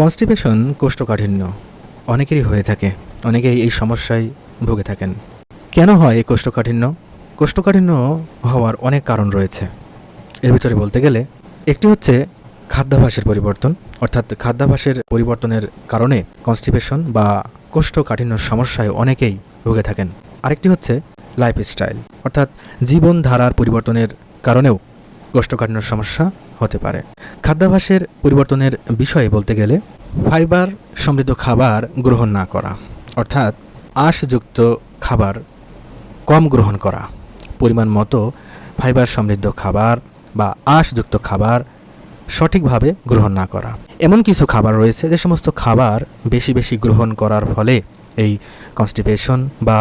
Constipation কোষ্ঠকাঠিন্য। অনেকেরই হয়ে থাকে, অনেকেই এই সমস্যায় ভুগে থাকেন। কেন হয় এই কোষ্ঠকাঠিন্য? কোষ্ঠকাঠিন্য হওয়ার অনেক কারণ রয়েছে। এর ভিতরে বলতে গেলে, একটি হচ্ছে খাদ্যাভাসের পরিবর্তন, অর্থাৎ খাদ্যাভাসের পরিবর্তনের কারণে কনস্টিপেশন বা কোষ্ঠকাঠিন্য সমস্যায় অনেকেই ভুগে থাকেন। আরেকটি হচ্ছে লাইফস্টাইল, অর্থাৎ জীবনধারার পরিবর্তনের কারণেও কোষ্ঠকাঠিন্য সমস্যা হতে পারে। খাদ্যাভ্যাসের পরিবর্তনের বিষয়ে বলতে গেলে, ফাইবার সমৃদ্ধ খাবার গ্রহণ না করা, অর্থাৎ আঁশযুক্ত খাবার কম গ্রহণ করা, পরিমাণ মতো ফাইবার সমৃদ্ধ খাবার বা আঁশযুক্ত খাবার সঠিকভাবে গ্রহণ না করা। এমন কিছু খাবার রয়েছে যে সমস্ত খাবার বেশি বেশি গ্রহণ করার ফলে এই কনস্টিপেশন বা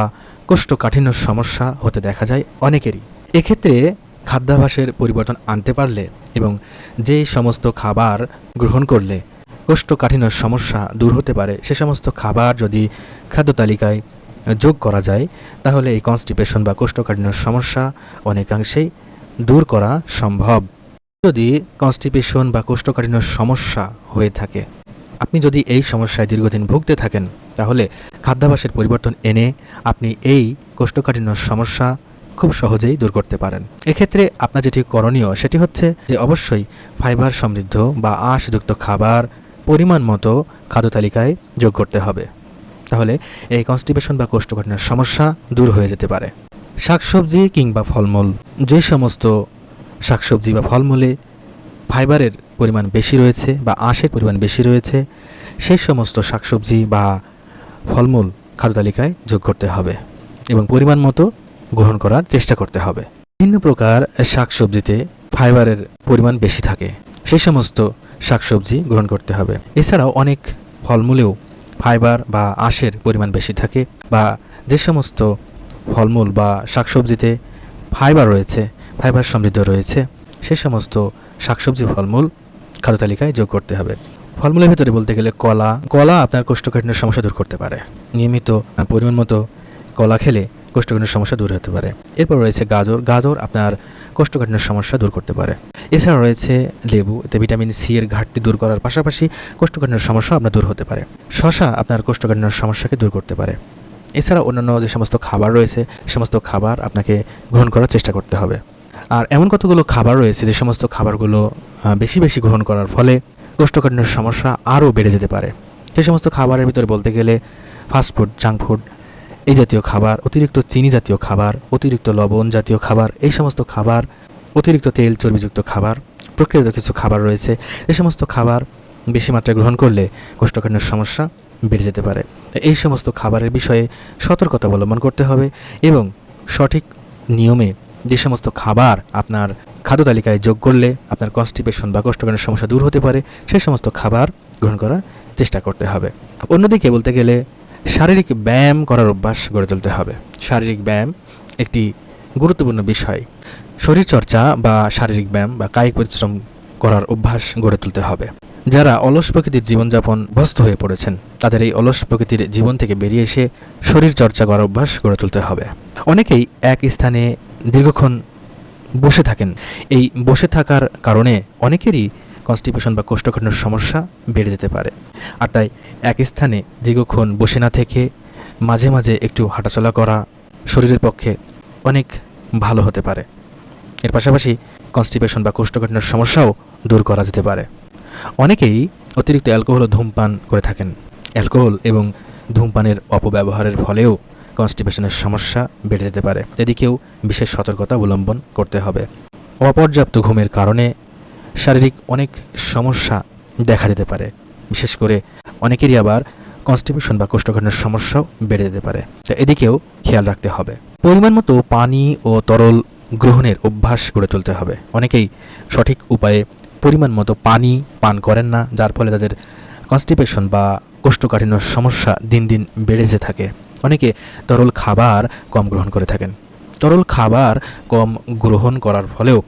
কোষ্ঠকাঠিন্য সমস্যা হতে দেখা যায় অনেকেরই। এক্ষেত্রে খাদ্যাভ্যাসের পরিবর্তন আনতে পারলে এবং যে সমস্ত খাবার গ্রহণ করলে কোষ্ঠকাঠিন্য সমস্যা দূর হতে পারে, সে সমস্ত খাবার যদি খাদ্য তালিকায় যোগ করা যায়, তাহলে এই কনস্টিপেশন বা কোষ্ঠকাঠিন্য সমস্যা অনেকাংশেই দূর করা সম্ভব। যদি কনস্টিপেশন বা কোষ্ঠকাঠিন্য সমস্যা হয়ে থাকে, আপনি যদি এই সমস্যায় দীর্ঘদিন ভুগতে থাকেন, তাহলে খাদ্যাভ্যাসের পরিবর্তন এনে আপনি এই কোষ্ঠকাঠিন্য সমস্যা খুব সহজেই দূর করতে পারেন। এক্ষেত্রে আপনার যেটি করণীয় সেটি হচ্ছে যে অবশ্যই ফাইবার সমৃদ্ধ বা আঁশযুক্ত খাবার পরিমাণ মতো খাদ্য তালিকায় যোগ করতে হবে। তাহলে এই কনস্টিপেশন বা কোষ্ঠকাঠিন্যের সমস্যা দূর হয়ে যেতে পারে। শাকসবজি কিংবা ফলমূল, যে সমস্ত শাকসবজি বা ফলমূলে ফাইবারের পরিমাণ বেশি রয়েছে বা আঁশের পরিমাণ বেশি রয়েছে সেই সমস্ত শাকসবজি বা ফলমূল খাদ্য তালিকায় যোগ করতে হবে এবং পরিমাণ মতো গ্রহণ করার চেষ্টা করতে হবে। বিভিন্ন প্রকার শাকসবজিতে ফাইবারের পরিমাণ বেশি থাকে সেই সমস্ত শাকসবজি গ্রহণ করতে হবে। এছাড়াও অনেক ফলমূলেও ফাইবার বা আঁশের পরিমাণ বেশি থাকে বা যে সমস্ত ফলমূল বা শাকসবজিতে ফাইবার রয়েছে, ফাইবার সমৃদ্ধ রয়েছে, সে সমস্ত শাকসবজি ফলমূল খাদ্য তালিকায় যোগ করতে হবে। ফলমূলের ভিতরে বলতে গেলে কলা কলা আপনার কোষ্ঠকাঠিন্যের সমস্যা দূর করতে পারে। নিয়মিত পরিমাণ মতো কলা খেলে কোষ্ঠকাঠিন্যের সমস্যা দূর হতে পারে। এরপর রয়েছে গাজর। গাজর আপনার কোষ্ঠকাঠিন্যের সমস্যা দূর করতে পারে। এছাড়া রয়েছে লেবু। এতে ভিটামিন সি এর ঘাটতি দূর করার পাশাপাশি কোষ্ঠকাঠিন্যের সমস্যা আপনার দূর হতে পারে। শশা আপনার কোষ্ঠকাঠিন্যের সমস্যাকে দূর করতে পারে। এছাড়া অন্যান্য যে সমস্ত খাবার রয়েছে সমস্ত খাবার আপনাকে গ্রহণ করার চেষ্টা করতে হবে। আর এমন কতগুলো খাবার রয়েছে, যে সমস্ত খাবারগুলো বেশি বেশি গ্রহণ করার ফলে কোষ্ঠকাঠিন্যের সমস্যা আরও বেড়ে যেতে পারে। সে সমস্ত খাবারের ভিতরে বলতে গেলে ফাস্টফুড জাঙ্ক ফুড এই জাতীয় খাবার, অতিরিক্ত চিনি জাতীয় খাবার, অতিরিক্ত লবণ জাতীয় খাবার, এই সমস্ত খাবার, অতিরিক্ত তেল চর্বিযুক্ত খাবার, প্রক্রিয়াজাত কিছু খাবার রয়েছে এই সমস্ত খাবার বেশি মাত্রায় গ্রহণ করলে কোষ্ঠকাঠিন্যের সমস্যা বেড়ে যেতে পারে। এই সমস্ত খাবারের বিষয়ে সতর্কতা অবলম্বন করতে হবে এবং সঠিক নিয়মে যে সমস্ত খাবার আপনার খাদ্য তালিকায় যোগ করলে আপনার কনস্টিপেশন বা কোষ্ঠকাঠিন্যের সমস্যা দূর হতে পারে সেই সমস্ত খাবার গ্রহণ করার চেষ্টা করতে হবে। অন্যদিকে বলতে গেলে শারীরিক ব্যায়াম করার অভ্যাস গড়ে তুলতে হবে। শারীরিক ব্যায়াম একটি গুরুত্বপূর্ণ বিষয়। শরীরচর্চা বা শারীরিক ব্যায়াম বা কায়িক পরিশ্রম করার অভ্যাস গড়ে তুলতে হবে। যারা অলস প্রকৃতির জীবনযাপন ভস্ত হয়ে পড়েছেন, তাদের এই অলস প্রকৃতির জীবন থেকে বেরিয়ে এসে শরীর চর্চা করার অভ্যাস গড়ে তুলতে হবে। অনেকেই এক স্থানে দীর্ঘক্ষণ বসে থাকেন। এই বসে থাকার কারণে অনেকেরই কনস্টিপেশন বা কোষ্ঠকাঠিন্যের সমস্যা বেড়ে যেতে পারে। আর তাই এক স্থানে দীর্ঘক্ষণ বসে না থেকে মাঝে মাঝে একটু হাঁটাচলা করা শরীরের পক্ষে অনেক ভালো হতে পারে। এর পাশাপাশি কনস্টিপেশন বা কোষ্ঠকাঠিন্যের সমস্যাও দূর করা যেতে পারে। অনেকেই অতিরিক্ত অ্যালকোহল ও ধূমপান করে থাকেন। অ্যালকোহল এবং ধূমপানের অপব্যবহারের ফলেও কনস্টিপেশনের সমস্যা বেড়ে যেতে পারে। এদিকেও বিশেষ সতর্কতা অবলম্বন করতে হবে। অপর্যাপ্ত ঘুমের কারণে শারীরিক অনেক সমস্যা দেখা দিতে পারে। বিশেষ করে অনেকেরই আবার কনস্টিপেশন বা কোষ্ঠকাঠিন্যের সমস্যাও বেড়ে যেতে পারে। তো এদিকেও খেয়াল রাখতে হবে। পরিমাণ মতো পানি ও তরল গ্রহণের অভ্যাস গড়ে তুলতে হবে। অনেকেই সঠিক উপায়ে পরিমাণ মতো পানি পান করেন না, যার ফলে তাদের কনস্টিপেশন বা কোষ্ঠকাঠিন্য সমস্যা দিন দিন বেড়ে যেতে থাকে। অনেকে তরল খাবার কম গ্রহণ করে থাকেন। তরল খাবার কম গ্রহণ করার ফলেও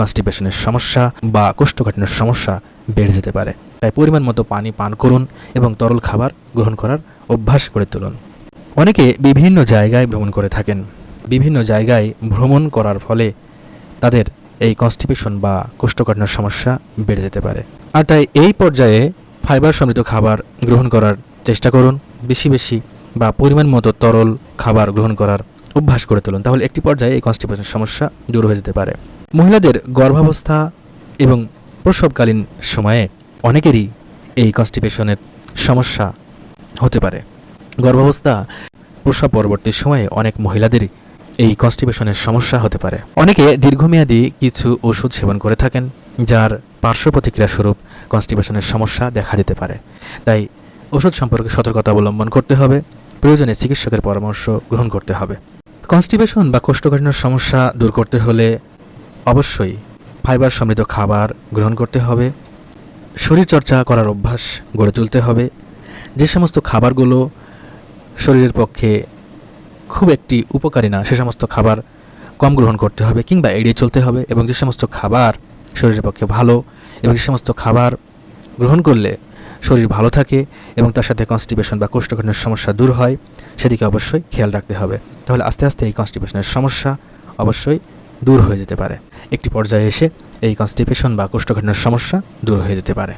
কনস্টিপেশনের সমস্যা বা কোষ্ঠকাঠিন্যের সমস্যা বেড়ে যেতে পারে। তাই পরিমাণ মতো পানি পান করুন এবং তরল খাবার গ্রহণ করার অভ্যাস করে তুলুন। অনেকে বিভিন্ন জায়গায় ভ্রমণ করে থাকেন। বিভিন্ন জায়গায় ভ্রমণ করার ফলে তাদের এই কনস্টিপেশন বা কোষ্ঠকাঠিন্যের সমস্যা বেড়ে যেতে পারে। আর তাই এই পর্যায়ে ফাইবার সমৃদ্ধ খাবার গ্রহণ করার চেষ্টা করুন। বেশি বেশি বা পরিমাণ মতো তরল খাবার গ্রহণ করার অভ্যাস করে তুলুন। তাহলে একটি পর্যায়ে এই কনস্টিপেশন সমস্যা দূর হয়ে যেতে পারে। মহিলাদের গর্ভাবস্থা এবং প্রসবকালীন সময়ে অনেকেরই এই কনস্টিপেশনের সমস্যা হতে পারে। গর্ভাবস্থা, প্রসব পরবর্তী সময়ে অনেক মহিলাদেরই এই কনস্টিপেশনের সমস্যা হতে পারে। অনেকে দীর্ঘমেয়াদী কিছু ওষুধ সেবন করে থাকেন, যার পার্শ্ব প্রতিক্রিয়া স্বরূপ কনস্টিপেশনের সমস্যা দেখা দিতে পারে। তাই ওষুধ সম্পর্কে সতর্কতা অবলম্বন করতে হবে, প্রয়োজনে চিকিৎসকের পরামর্শ গ্রহণ করতে হবে। কনস্টিপেশন বা কোষ্ঠকাঠিন্যর সমস্যা দূর করতে হলে অবশ্যই ফাইবার সমৃদ্ধ খাবার গ্রহণ করতে হবে, শরীরচর্চা করার অভ্যাস গড়ে তুলতে হবে। যে সমস্ত খাবারগুলো শরীরের পক্ষে খুব একটি উপকারী না, সে সমস্ত খাবার কম গ্রহণ করতে হবে কিংবা এড়িয়ে চলতে হবে এবং যে সমস্ত খাবার শরীরের পক্ষে ভালো এবং যে সমস্ত খাবার গ্রহণ করলে শরীর ভালো থাকে এবং তার সাথে কনস্টিপেশন বা কোষ্ঠকাঠিন্যের সমস্যা দূর হয়, সেদিকে অবশ্যই খেয়াল রাখতে হবে। তাহলে আস্তে আস্তে এই কনস্টিপেশনের সমস্যা অবশ্যই দূর হয়ে যেতে পারে। একটি পর্যায়ে এসে এই কনস্টিপেশন বা কোষ্ঠকাঠিন্যের সমস্যা দূর হয়ে যেতে পারে।